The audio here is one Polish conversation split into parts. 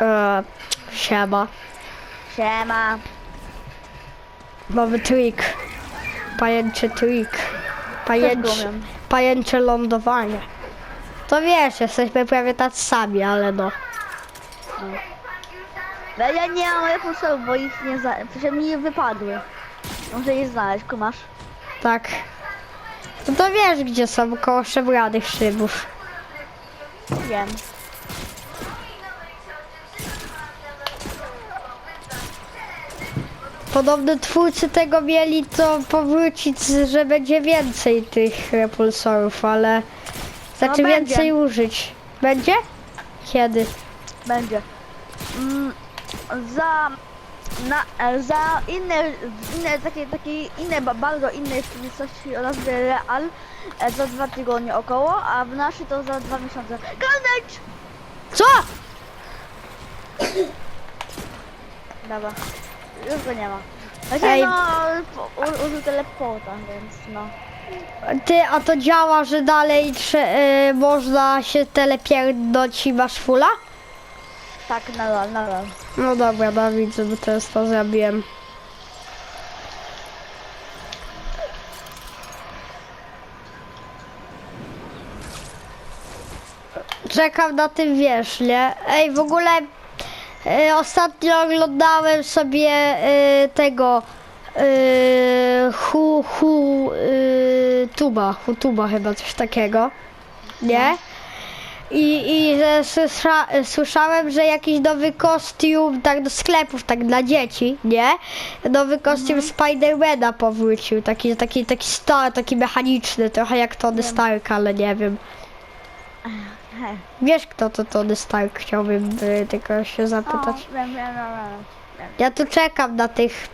E, siema. Siema. Mamy trik. Pajęczy trik. Pajęczy, umiem. lądowanie. To wiesz, jesteśmy prawie tacy sami, ale no. No ja nie mam repulsów, bo ich nie za... Przecież mi wypadły. Muszę je znaleźć, kumasz? Tak. No to wiesz, gdzie są koło szemranych szybów. Wiem. Podobno twórcy tego mieli to powrócić, że będzie więcej tych repulsorów, ale znaczy No więcej użyć. Będzie? Kiedy? Będzie. Mm, za... Na, e, za inne, inne takie, takie inne, ba- bardzo inne rzeczywistości o nazwie Real e, za dwa tygodnie około, a w naszej to za dwa miesiące. Carnage! Co? Dobra. Już go nie ma. Znaczy Ej. no, po- u- użył teleporta, więc no. Ty, a to działa, że dalej trze- y, można się telepierdnąć i masz fula? Tak, nadal, nadal. No dobra, Dawid, żeby teraz to zrobiłem. Czekam na tym, wiesz, nie? Ej, w ogóle e, ostatnio oglądałem sobie e, tego e, hu, hu, tuba, hu tuba chyba, coś takiego, nie? I, i że słysza, słyszałem, że jakiś nowy kostium, tak do sklepów, tak dla dzieci, nie? Nowy kostium Spidermana powrócił, taki, taki, taki stary, taki mechaniczny, trochę jak Tony Stark, ale nie wiem. He. Wiesz kto to Tony Stark, chciałbym y, tylko się O, zapytać. wiem, wiem, wiem, wiem. Ja tu czekam na tych...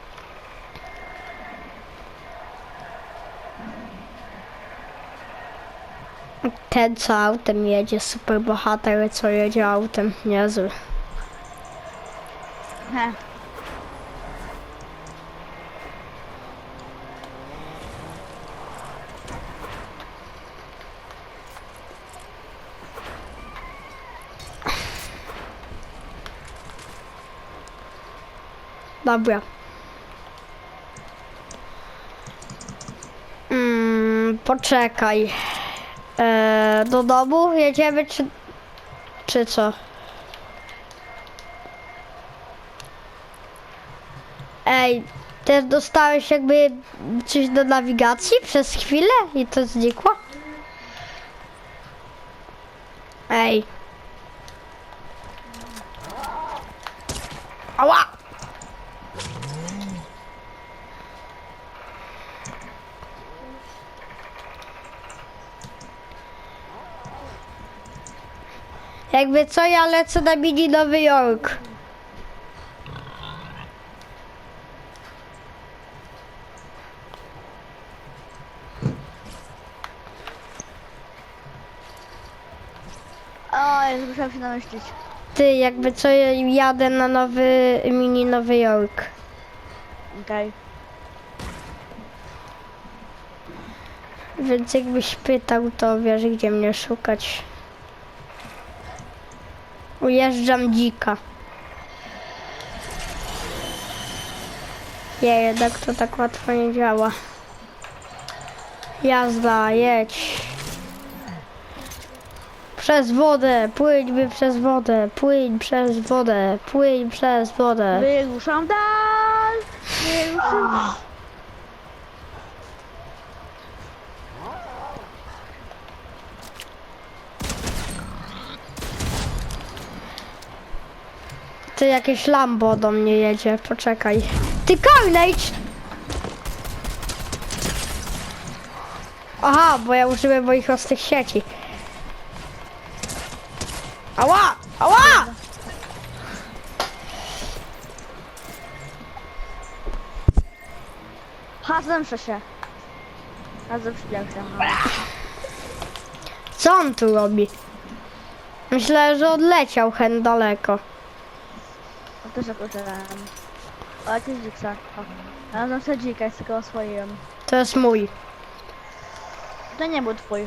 Ten co autem jedzie, super bohater co jedzie autem, niezły. He. Dobra. Mm, poczekaj. E, do domu jedziemy czy, czy co? Ej, też dostałeś jakby coś do nawigacji przez chwilę i to znikło? Ej. Ała! Jakby co, ja lecę na mini Nowy Jork. O, ja musiałam się namyślić. Ty, jakby co, ja jadę na nowy, mini Nowy Jork. Okej. Więc jakbyś pytał, to wiesz, gdzie mnie szukać. Ujeżdżam dzika. Nie, jednak to tak łatwo nie działa. Jazda, jedź. Przez wodę, płyńmy przez wodę, płyń przez wodę, płyń przez wodę. Wyruszam dal! Wyruszam. Ty jakieś Lambo do mnie jedzie, poczekaj. Ty Carnage! Aha, bo ja użyłem moich ostrych sieci. Ała! Ała! Ha, zemszę się. A zemściłem się. ha. Co on tu robi? Myślę, że odleciał hen daleko. To też użyłem. O, jakiś dziksa. Ja mam sobie dzika, jest tylko oswoiłem. To jest mój. To nie był twój.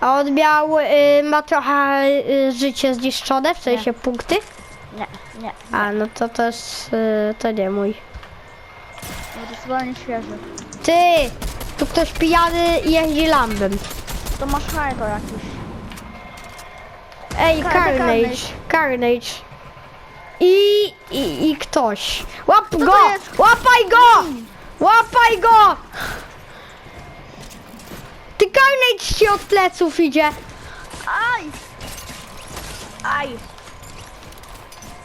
A on miał, y, ma trochę y, życie zniszczone, w sensie punkty. Nie, nie. A, no to to jest, y, to nie mój. Bo to jest chyba nie świeży. Ty! Tu ktoś pijany jeździ lambem. To masz hajko jakiś. Ej, Carnage, Carnage. I, i, i ktoś. Łap to go! jest? Łapaj go! Łapaj go! Ty Carnage ci od pleców idzie. Aj! Aj!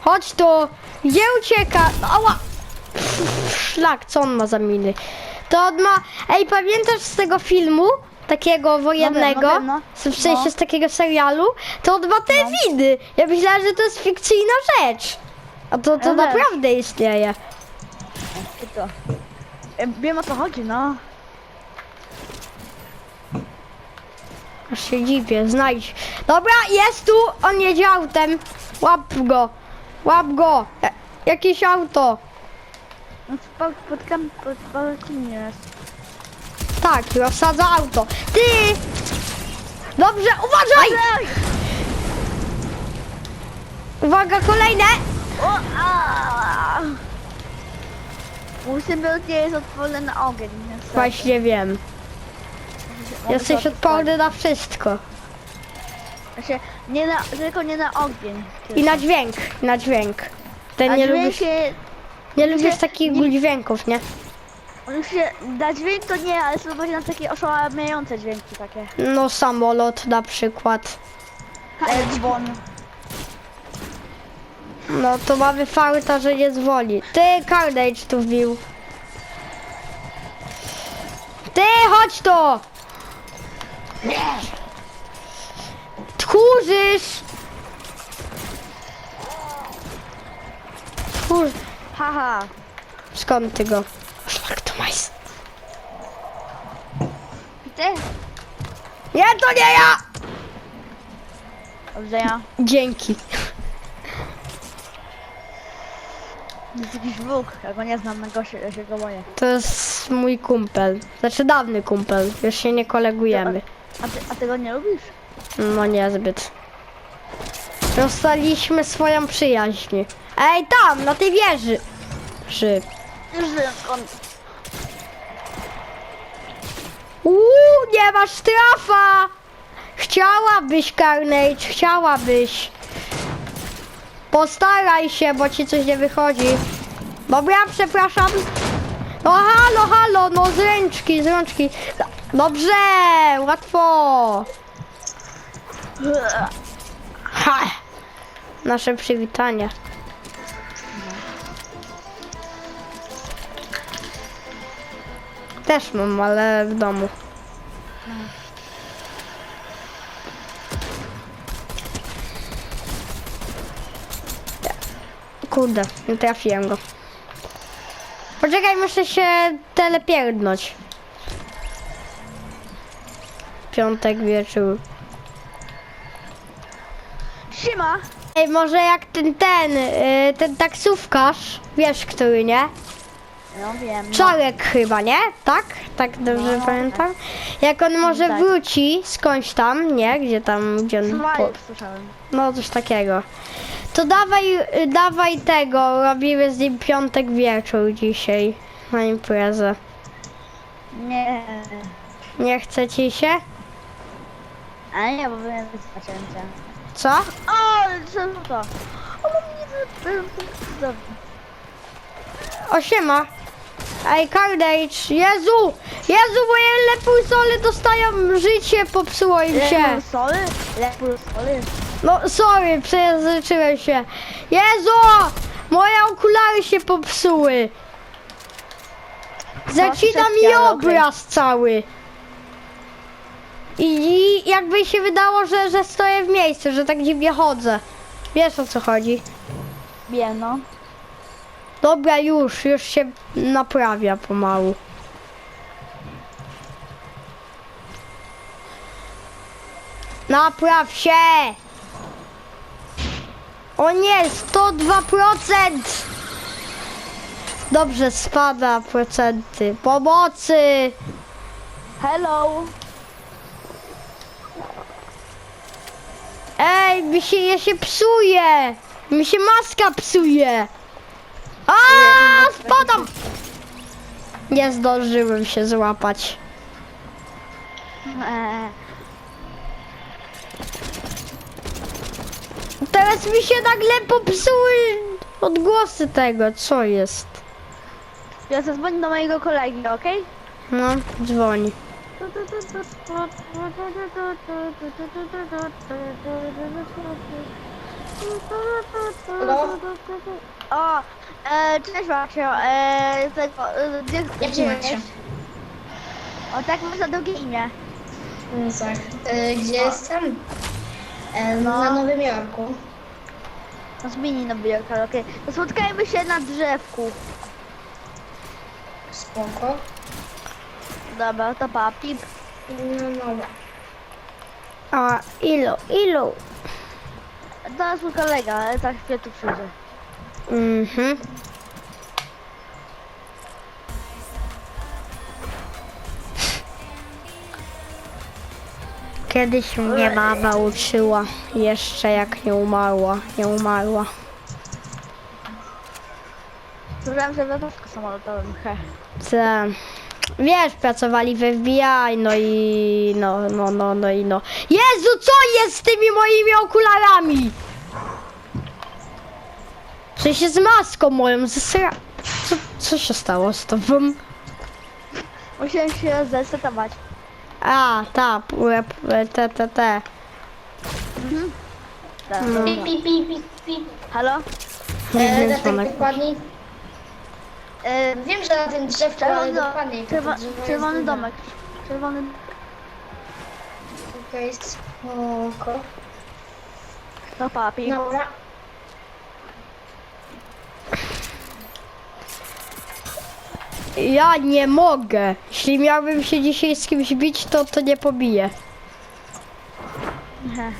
Chodź tu. Gdzie ucieka? Ała! Szlak, co on ma za miny? To on ma... Ej, pamiętasz z tego filmu? Takiego wojennego? wiem, no. W sensie No. z takiego serialu? To on ma te winy. Ja myślałam, że to jest fikcyjna rzecz. A to, to Ja też. naprawdę istnieje. I to. E, Wiem o co chodzi, no. Aż się dziwię, znajdź. Dobra, jest tu, on jedzie autem. Łap go. Łap go. Ja- Jakieś auto. No, Pod, pod, pod, pod nie jest. Tak, rozsadza auto. Ty! Dobrze, uważaj! Aj! Uwaga, kolejne! O, a! Symbol nie jest odporny na ogień. niestety. Właśnie wiem. Mogę Jesteś to odporny na wszystko. Znaczy, nie na, tylko nie na ogień. I na dźwięk, na dźwięk. Ty A nie dźwięk lubisz, się, nie lubisz nie- takich dźwięków, nie? On się, na dźwięk to nie, ale są właśnie na takie oszałamiające dźwięki takie. No samolot na przykład. E, dzwon. No to mamy farta, że nie zwoli. Ty, Carnage tu wbił. Ty, chodź tu! Tchórzysz! Tchórz... Haha. Skąd ty go? Szlak to majs. Ty? Nie, to nie ja! Dobrze, ja. Dzięki. Jest jakiś wróg, ja go nie znam, na go się, ja się go boję. To jest mój kumpel. Znaczy dawny kumpel. Już się nie kolegujemy. A ty, a ty go nie lubisz? No niezbyt. Rozstaliśmy swoją przyjaźń. Ej, tam, na tej wieży. Ży. Już wiem skąd. Uuu, nie masz trafa! Chciałabyś, Carnage, chciałabyś. Postaraj się, bo ci coś nie wychodzi. Dobra, przepraszam. No halo, halo, no z ręczki, z rączki. Dobrze, łatwo. Ha! Nasze przywitanie. Też mam, ale w domu. Kurde, nie trafiłem go. Poczekaj, muszę się telepierdnąć. Piątek wieczór. Siema! Ej, może jak ten, ten, y, ten taksówkarz, wiesz który, nie? No wiem. No. Czarek chyba, nie? Tak? Tak dobrze No, pamiętam? Jak on może Tak. wróci skądś tam, nie? Gdzie tam, gdzie on... Po, słyszałem. no coś takiego. To dawaj, y, dawaj tego, robimy z nim piątek wieczór dzisiaj na imprezę. Nie. Nie chce ci się? A nie, bo zobaczyłem cię. Co? O, co to? O, mam nie Dobrze. Osiema. Ej, Carnage, Jezu! Jezu, moje lepulsole dostają życie, popsuło im się. Lepul soli? Lepul soli? No, sorry, przejęzyczyłem się. Jezu! Moje okulary się popsuły. Zacina mi obraz cały. I, I jakby się wydało, że, że stoję w miejscu, że tak dziwnie chodzę. Wiesz o co chodzi. Wiem, no. Dobra, już, już się naprawia pomału. Napraw się! O nie, 102%! Dobrze, spada procenty. Pomocy! Hello! Ej, mi się, ja się psuję! Mi się maska psuje. A, spadam. Nie zdążyłem się złapać. Eee, Teraz mi się nagle popsuły odgłosy tego, co jest. ja zadzwonię do mojego kolegi, okej? No, dzwoni. O, e, cześć Maksio, e, tego, e, gdzie, Jak gdzie cię macie? jest? O, tak masz na drugie imię. Tak. E, Gdzie jestem? E, No. Na Nowym Jorku. No zmieni na biurka, okej. To spotkajmy się na drzewku. Spoko. Dobra, to pa, pip. No dobra. A ilu, ilu? To jest mój kolega, ale za chwilę tu przyjdzie. Mhm. Kiedyś mnie mama uczyła, jeszcze jak nie umarła, nie umarła. Że w latowcu samolotowym, he. Te, wiesz, pracowali we FBI, no i no, no, no, no i no. Jezu, co jest z tymi moimi okularami? W sensie z maską moją, zesra... Co, co się stało z tobą? Musiałem się zresetować. A, ta, p- p- te, te, te. Tak, No. Pip, pip, pip, pip, pip. Halo? E, Nie tak dzwonek. dokładniej. E, Wiem, że na tym drzewku, ale czerwony, do, dokładniej. to czerwo, drzewo jest czerwony domek. Czerwony... Okej, spoko. To pa, pip. Dobra. Ja nie mogę. Jeśli miałbym się dzisiaj z kimś bić, to to nie pobiję. He.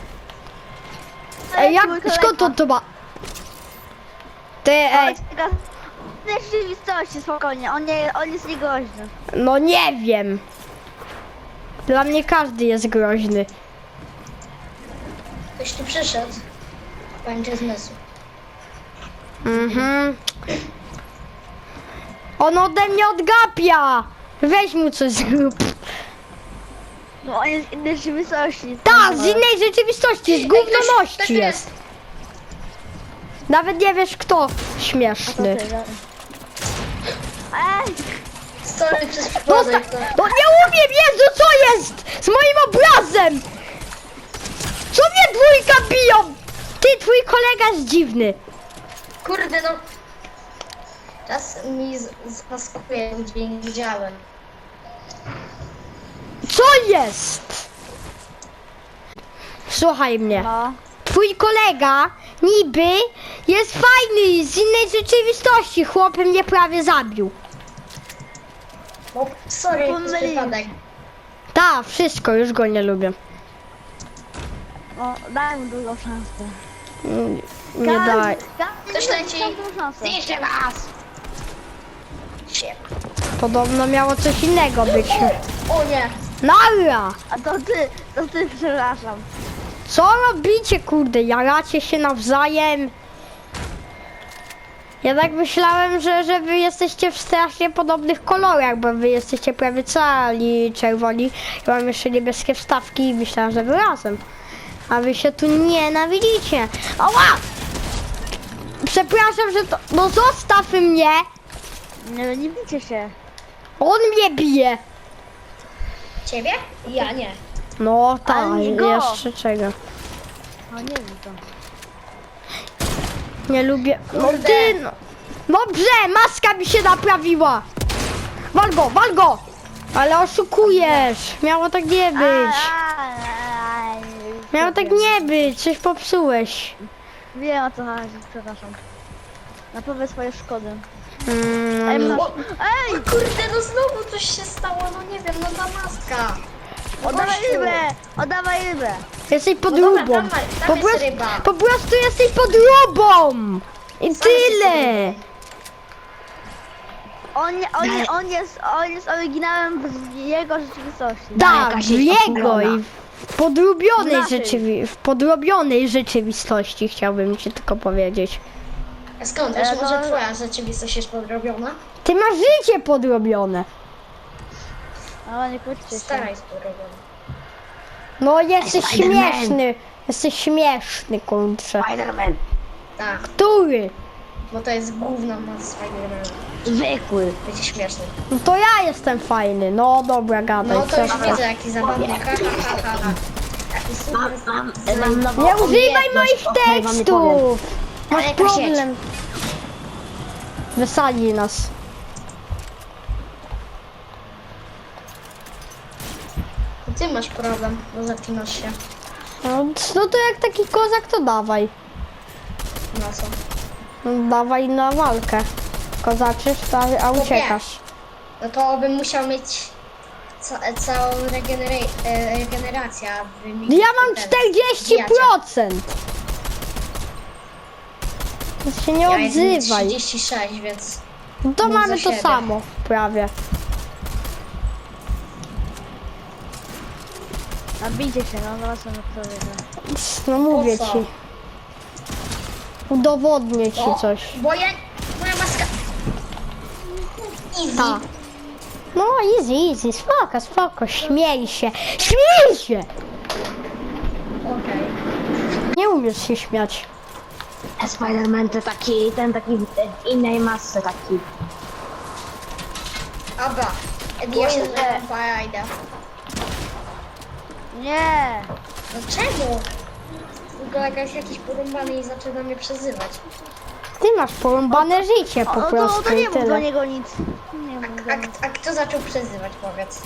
Ej, jak, skąd on to ma? Ty, ej, Nie rzeczywistości, spokojnie, on, nie, on jest niegroźny. no nie wiem. Dla mnie każdy jest groźny. Ktoś tu przyszedł. Kończę zmysł. Mhm. On ode mnie odgapia. Weź mu coś zrób. No on jest z innej rzeczywistości. Ta, z innej rzeczywistości, z tu jest. Nawet nie wiesz kto śmieszny. Ej! Sorry, przez przypadek. no nie umiem, Jezu, co jest z moim obrazem? Co mnie dwójka biją? Ty, twój kolega jest dziwny. Kurde, no. Czas mi z- zmaskuje dźwięk, widziałem. Co jest? Słuchaj mnie. No. Twój kolega niby jest fajny z innej rzeczywistości. Chłop mnie prawie zabił. Sorry, Pomyliłem przypadek. Ta, wszystko, już go nie lubię. No, daj mu drugą szansę. Mm, Nie daj. Ktoś leci. Zniszczę was! Podobno miało coś innego być. O nie! Nara! A to ty, to ty, przepraszam. Co robicie, kurde? Jaracie się nawzajem? Ja tak myślałem, że, że wy jesteście w strasznie podobnych kolorach, bo wy jesteście prawie cali czerwoni. Ja mam jeszcze niebieskie wstawki i myślałem, że wy razem. A wy się tu nienawidzicie. Ała! Przepraszam, że to... No zostaw mnie! Nie, nie bijcie się. On mnie bije! Ciebie? Ja nie. No tak, Ale go! jeszcze czego. O, nie wiem to. Nie lubię. No Kurde. ty no. Dobrze, maska mi się naprawiła. Wal go, wal go! Ale oszukujesz. Miało tak nie być. Miało tak nie być. Coś popsułeś. Wiem o co chodzi, przepraszam. Naprawię swoje szkody. Ej, Mm. O, Ej! kurde, no znowu coś się stało, no nie wiem, no ta maska. Oddawaj Gościu. rybę! Oddawaj rybę! jesteś pod No dobra, rubą. dawaj, Po dawaj prostu, ryba. po prostu jesteś pod rubą. I tyle. On, on, on, jest, on jest oryginałem w jego rzeczywistości. Tak, jakaś w jest jego i W podrobionej, Naszej. rzeczywi- w podrobionej rzeczywistości chciałbym ci tylko powiedzieć. A skąd? E, Wiesz, to- może twoja rzeczywistość jest podrobiona? Ty masz życie podrobione. Ale nie kłóćcie się. Stara jest podrobiona. No jesteś Spider-Man. śmieszny. Jesteś śmieszny, kurczę. Spider-Man. Tak, Który? bo to jest główna moc Spidermana. Zwykły. Będzie śmieszny. No to ja jestem fajny. No dobra, gadaj. No to co już chcesz. widzę, jaki zabawny. Ha, ha, ha, ha, ha. Jaki super. Mam, mam, mam nową Nie używaj umiejętność, moich o której wam nie powiem. tekstów! Masz Ale jaka sieć? problem. Wysadzi nas. Ty masz problem, bo zaklinasz się. No, no to jak taki kozak, to dawaj. Na co? No, dawaj na walkę. Kozaczysz, a, a uciekasz. No to bym musiał mieć ca całą regenera e, regenerację. mi- Ja mam ten, 40%! To się nie Ja odzywaj. 36, więc No to mamy to siebie. samo, prawie. Nabijcie się, no zobaczymy kto wygra. No mówię ci. Udowodnię ci O, coś. Bo ja... Moja maska... Easy. Tak. No easy, easy, spoko, spoko, śmiej się. Śmiej się! Okej. Nie umiesz się śmiać. Spider-Man to taki, ten taki w innej masce taki. Dobra. Ja się na idę. Nie! No czemu? Kolega jest jakiś porąbany i zaczyna mnie przezywać. Ty masz porąbane życie O, po no to, prostu to nie i mów do tyle. niego nic. Nie mów do A, niego. a kto zaczął przezywać, powiedz?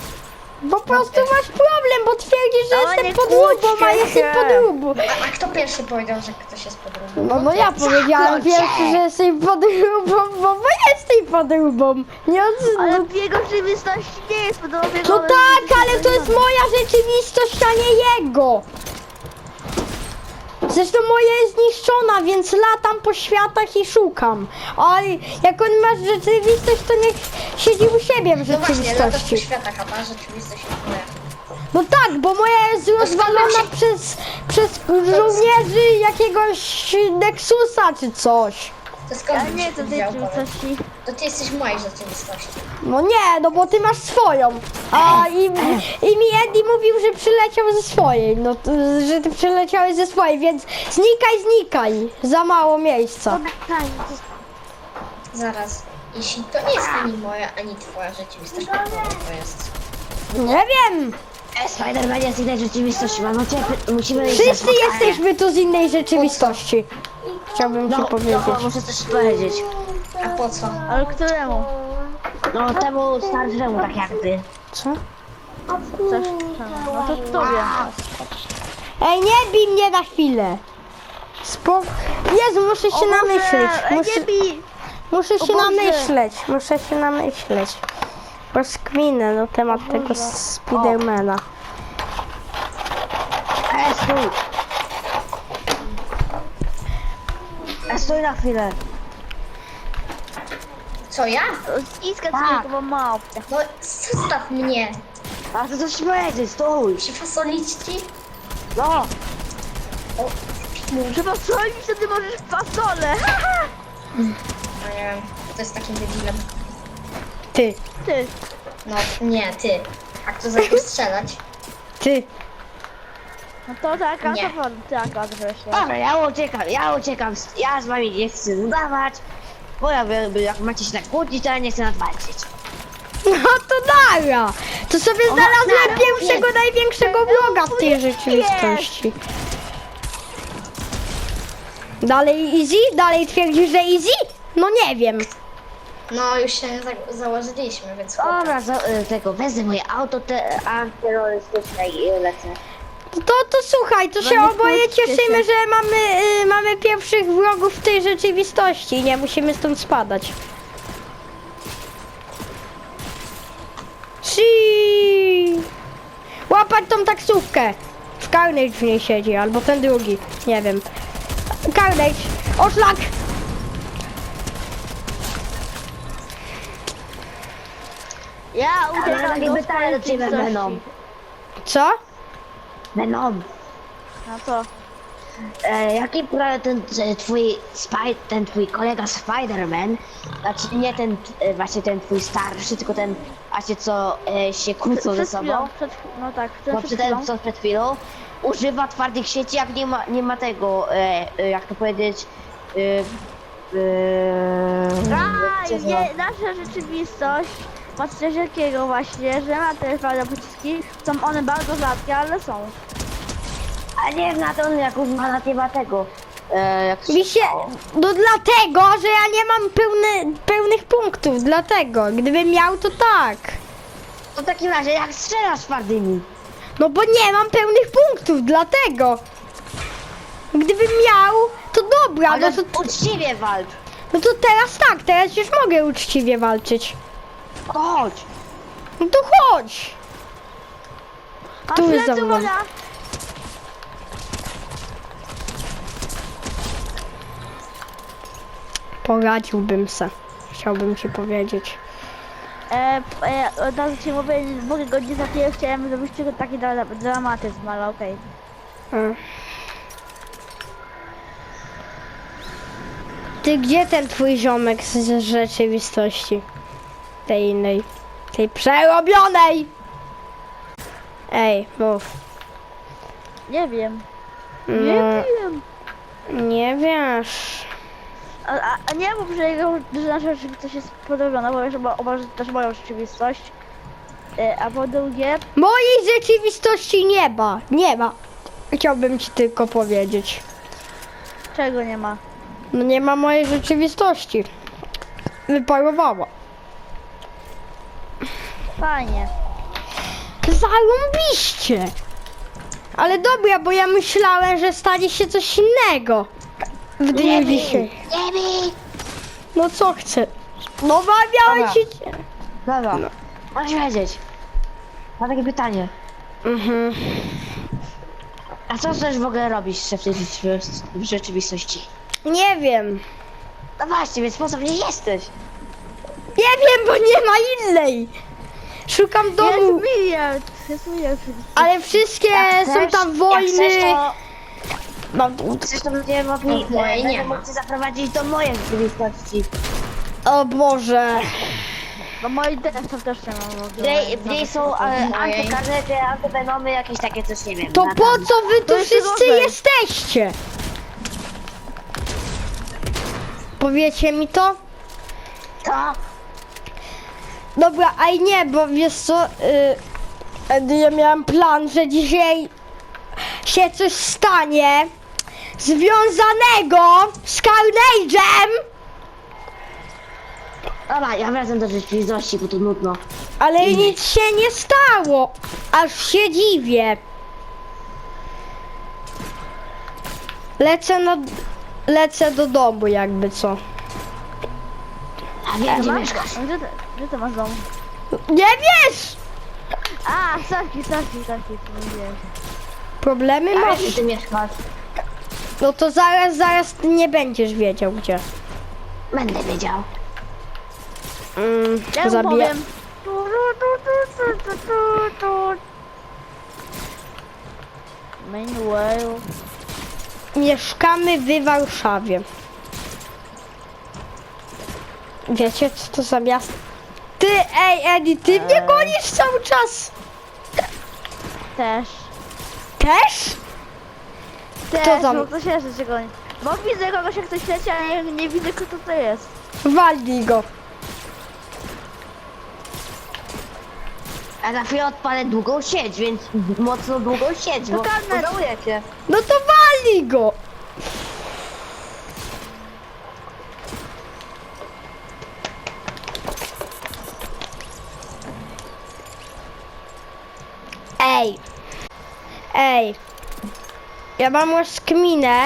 Po prostu masz problem, bo twierdzisz, że nie jestem podróbą, a się. podróbą. A, a kto pierwszy powiedział, że ktoś jest podróbą? No, no ja powiedziałem pierwszy, że jesteś podróbą, bo bo jesteś podróbą. Nie od... Ale no, w jego rzeczywistości nie jest podobny. no tak, ale to jest moja rzeczywistość, a nie jego. Zresztą moja jest zniszczona, więc latam po światach i szukam. A jak on ma rzeczywistość, to niech siedzi u siebie w No właśnie, latasz po rzeczywistości. światach, a ta rzeczywistość. No tak, bo moja jest rozwalona przez, przez żołnierzy jakiegoś Nexusa czy coś. To skąd Ale nie, to powiedz? rzeczywistości. To ty jesteś w mojej rzeczywistości. No nie, no bo ty masz swoją. A i, i mi Eddie mówił, że przyleciał ze swojej. No, to, że ty przyleciałeś ze swojej, więc znikaj, znikaj. Za mało miejsca. Zaraz. Jeśli to nie jest ani moja, ani twoja rzeczywistość, to to jest. Nie wiem. E, Spider-Man jest z innej rzeczywistości, mam no cię, musimy Wszyscy jesteśmy tu z innej rzeczywistości. Chciałbym ci No, powiedzieć. no, muszę coś powiedzieć. A po co? Ale któremu? No temu starszemu tak jak ty. Co? Coś No to tobie. Ej, nie bij mnie na chwilę. Spok... Jezu, muszę się namyśleć. ej, Muszę... Nie bij! Muszę się Boże. namyśleć, muszę się namyśleć. Rozkminę na temat tego Spidermana. E, stój! E, stój na chwilę. Co ja? Iskać Tak. tak. tylko małpkę. No zostaw mnie. A to coś powiedzieć, stój! Przyfasolić ci? No! O, Chyba co mi wtedy możesz fasolę. no nie wiem. Kto jest takim debilem? Ty, Ty. No nie, ty. A kto zaczął strzelać? ty. No to tak, a Nie. to tak, a to się. Dobra, ja uciekam, ja uciekam, ja z wami nie chcę udawać. Bo ja wiem, jak macie się tak kłócić, to ja nie chcę nadwalczyć. No to dara. To sobie znalazłem pierwszego, największego wroga w tej rzeczywistości. Dalej easy? Dalej twierdzisz, że easy? No nie wiem. No już się za założyliśmy, więc chłopie. Dobra, za, y, tego, wezmę moje auto te antyterrorystyczne i lecę. To, to słuchaj, to się nie oboje cieszymy, się. że mamy, y, mamy pierwszych wrogów w tej rzeczywistości. Nie musimy stąd spadać. Si! Łapać tą taksówkę. W Carnage w niej siedzi, albo ten drugi. Nie wiem. Carnage! Oszlak! Ja swojej ciebie rzeczywistości. będą. Co? Venom, No. Co? e, jaki pra- ten e, twój spy, ten twój kolega Spider-Man, znaczy nie ten, e, właśnie ten twój starszy, tylko ten właśnie co e, się kłócą ze sobą, chwilą, przed, no tak, ten no przed ten co przed chwilą, używa twardych sieci, jak nie ma, nie ma tego, e, e, jak to powiedzieć, e, e, A, co to- nie, nasza rzeczywistość ma coś takiego właśnie, że ma te twarde pociski, są one bardzo rzadkie, ale są. A nie wiem na to, jak używa nie ma tego. E, jak Mi się, no dlatego, że ja nie mam pełne, pełnych punktów, dlatego. Gdybym miał, to tak. To w takim razie jak strzelasz twardymi? No bo nie mam pełnych punktów, dlatego. Gdybym miał, to dobra, Ale no to, uczciwie walcz. no to teraz tak, teraz już mogę uczciwie walczyć. Chodź. No to chodź. Tu jest za mną. Poradziłbym se. Chciałbym ci powiedzieć. E, e, od razu ci mówię, mogę go nie zapiję, chciałem zrobić tylko taki dra dramatyzm, ale okej. Ty gdzie ten twój ziomek z z rzeczywistości? Tej innej. Tej przerobionej! Ej, mów. Nie wiem. No, Nie wiem. nie wiesz. A, a, a nie mów, że, jego, że nasza rzeczywistość jest podrobiona, bo wiesz, bo uważasz też moją rzeczywistość. E, a po drugie, Mojej rzeczywistości nie ma. Nie ma. Chciałbym ci tylko powiedzieć. czego nie ma? No nie ma mojej rzeczywistości. Wyparowała. Fajnie. Zarąbiście! Ale dobra, bo ja myślałem, że stanie się coś innego w dniu dzisiaj. No co chcę? No miałem Dobra. się... Dobra. Masz wiedzieć. Mam takie pytanie. Mhm. A co chcesz w ogóle robić w tej w rzeczywistości? Nie wiem. No właśnie, więc po co w niej jesteś? Nie wiem, bo nie ma innej. Szukam domu, Jest miliard! Jest miliard. ale wszystkie Jak są chcesz- tam Jak wojny. chcesz, to, Mam... chcesz, to będziemy mogli, Ej, nie ma. cię zaprowadzić do mojej rzeczywistości. O Boże. Bo moi desktop też nie mam w ogóle. niej, w niej są e, antykarnety, antywenomy, jakieś takie coś, nie wiem. To na- po co wy tu To jest wszyscy jesteście? Powiecie mi to? Co? Dobra, a i nie, bo wiesz co, yy, ja miałem plan, że dzisiaj się coś stanie związanego z Carnage'em, Dobra, ja wracam do rzeczywistości, bo to nudno. ale nic się nie stało, aż się dziwię. Lecę na, lecę do domu jakby co. A wiem, gdzie Masz- mieszkasz. Gdzie ty masz dom? Nie wiesz! A, sorki, sorki, sorki, nie wiem. Problemy A masz? ty mieszkasz? No to zaraz, zaraz ty nie będziesz wiedział gdzie. Będę wiedział. Mm, Ja mu zabija- powiem. Tu, tu, tu, tu, tu, tu, tu. Meanwhile. Mieszkamy w Warszawie. Wiecie co to za miasto? Ty, ej Edi, ty mnie gonisz cały czas! Też. Też? Też, tam? no to się jeszcze czego nie. Bo widzę kogoś jak coś leci, ale nie, nie widzę kto to jest. Walnij go. A za chwilę odpalę długą sieć, więc mocno długą sieć, bo karnet. pożałuję cię. No to walnij go! Ej! Ej! Ja mam rozkminę.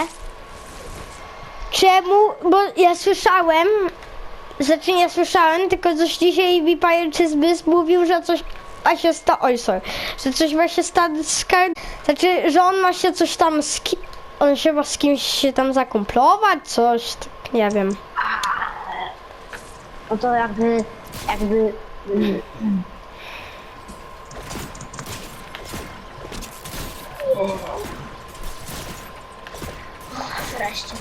Czemu? Bo ja słyszałem, znaczy nie słyszałem, tylko coś dzisiaj mi pajęczy zmysł mówił, że coś ma się sta... Oj, sorry. Że coś ma się stać z. Znaczy, że on ma się coś tam z ki... On się ma z kimś się tam zakumplować, coś, tak, nie wiem. No to jakby, jakby... Wreszcie.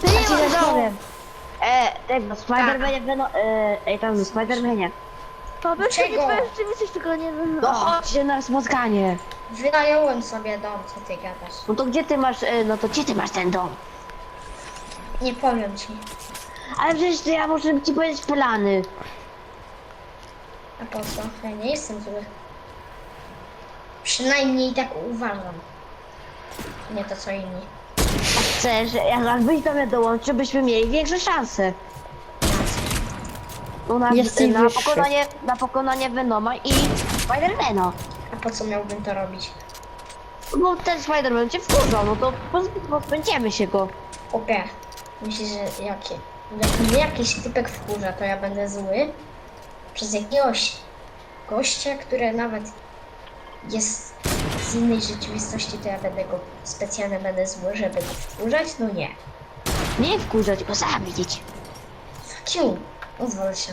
Ty nie masz zadowiem. E, tego, Spidermanie, Veno, e, ej tam, Spidermanie. To wiesz, Czego? nie twoja rzeczywistość, tylko nie wiem. No chodźcie na spotkanie. Wynająłem sobie dom, co ty gadasz. No to gdzie ty masz, e, no to gdzie ty masz ten dom? Nie powiem ci. Ale przecież to ja muszę ci powiedzieć plany. A po co? Ja nie jestem zły. Przynajmniej tak uważam. Nie to co inni. Chcesz, jakbyś do mnie dołączył, byśmy mieli większe szanse. No na, Jesteś na wyższy. pokonanie, na pokonanie Venoma i Spidermana. A po co miałbym to robić? Bo ten Spiderman cię wkurzał, no to poz- pozbędziemy się go. Opie. Myślisz, że jakie? Jak mnie jakiś typek wkurza, to ja będę zły? Przez jakiegoś gościa, który nawet jest z innej rzeczywistości, to ja będę go specjalnie będę zły, żeby go wkurzać? No nie. Nie wkurzać, tylko zabić. Fuck you. Pozwól się.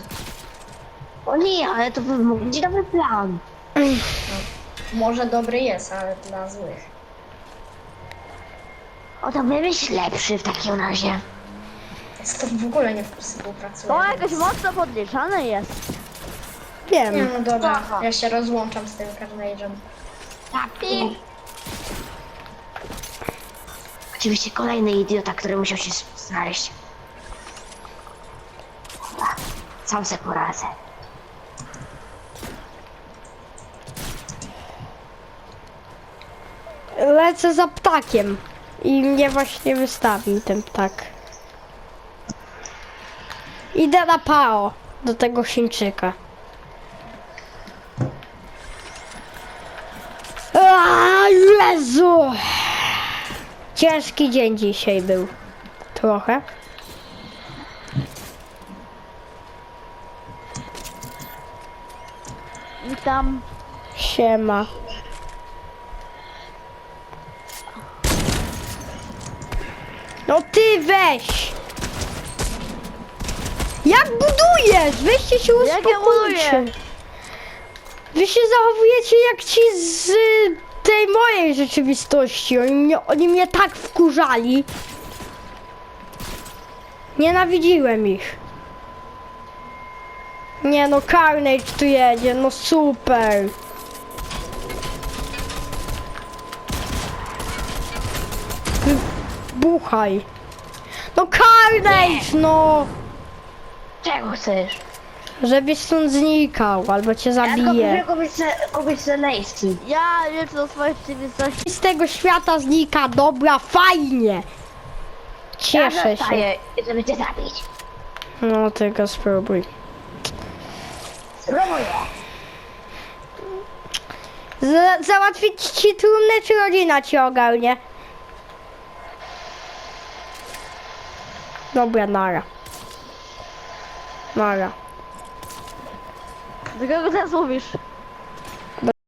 O nie, ale to będzie dobry plan. Może dobry jest, ale dla złych. O to wymyśl lepszy w takim razie. Z to w ogóle nie współpracuję. To więc- jakoś mocno podliczane jest. Nie Wiem. no dobra, Aha. ja się rozłączam z tym Carnage'em. Tak. Oczywiście kolejny idiota, który musiał się znaleźć. Dobra, Sam se poradzę. Lecę za ptakiem. I mnie właśnie wystawił ten ptak. Idę na pao do tego Chińczyka. A, Jezu! Ciężki dzień dzisiaj był. Trochę. Witam. Siema. No ty weź! Jak budujesz? Weźcie się Jak ja uspokójcie. buduję? Wy się zachowujecie jak ci z tej mojej rzeczywistości. Oni mnie, oni mnie tak wkurzali. Nienawidziłem ich. Nie no, Carnage tu jedzie, no super. Buchaj. No Carnage, no! Czego chcesz? Żebyś stąd znikał, albo cię zabiję. kogoś, kogoś zelejski. Ja wiem co do swojej rzeczywistości. Z tego świata znika, dobra, fajnie. Ja Cieszę się. żeby cię zabić. No tylko spróbuj. Spróbuję. Z załatwić ci trumnę, czy rodzina ci ogarnie? Dobra, nara. Nara. Do kogo teraz mówisz?